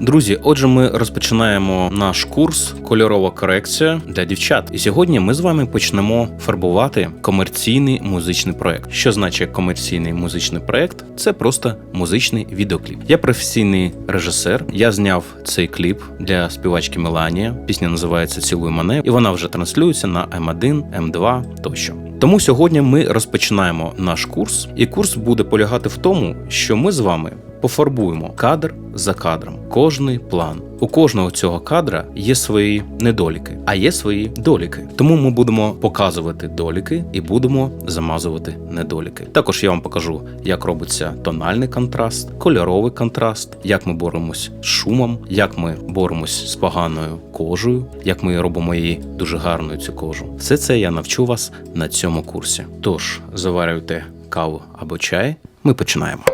Друзі, отже, ми розпочинаємо наш курс Кольорова корекція для дівчат. І сьогодні ми з вами почнемо фарбувати комерційний музичний проект. Що значить комерційний музичний проект? Це просто музичний відеокліп. Я професійний режисер. Я зняв цей кліп для співачки Меланія. Пісня називається Цілуй мене, і вона вже транслюється на М1, М2 тощо. Тому сьогодні ми розпочинаємо наш курс, і курс буде полягати в тому, що ми з вами пофарбуємо кадр за кадром, кожний план. У кожного цього кадра є свої недоліки, а є свої доліки. Тому ми будемо показувати доліки і будемо замазувати недоліки. Також я вам покажу, як робиться тональний контраст, кольоровий контраст, як ми боремось з шумом, як ми боремось з поганою кожею, як ми робимо її дуже гарною цю кожу. Все це я навчу вас на цьому курсі. Тож заварюйте каву або чай. Ми починаємо.